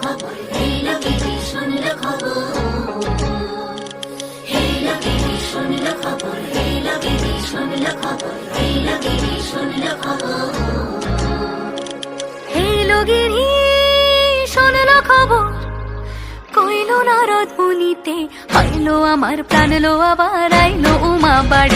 খবর মুনিতে আমার প্রাণ লো আবার আইলো উমা বাড়িতে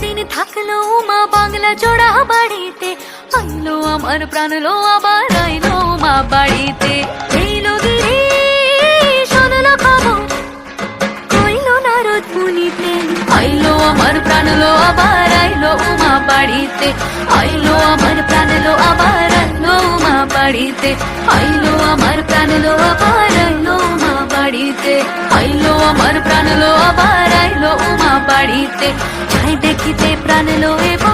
দিন থাকল মা বাংলা জোড়া বাড়িতে। আইলো আমার প্রাণ লো, আবার আইলো মা বাড়িতে। এইলো গিরি শোনলো খবর। কইলো নারদ মুনিতে। আইলো আমার প্রাণ লো, আবার আইলো উমা বাড়িতে। আইলো আমার প্রাণ লো, আবার আইলো উমা বাড়িতে। আইলো আমার প্রাণ লো, আবার আইলো উমা বাড়িতে। আইলো আমার প্রাণ লো, আবার বাড়িতে। যাই দেখিতে প্রাণ লো এবার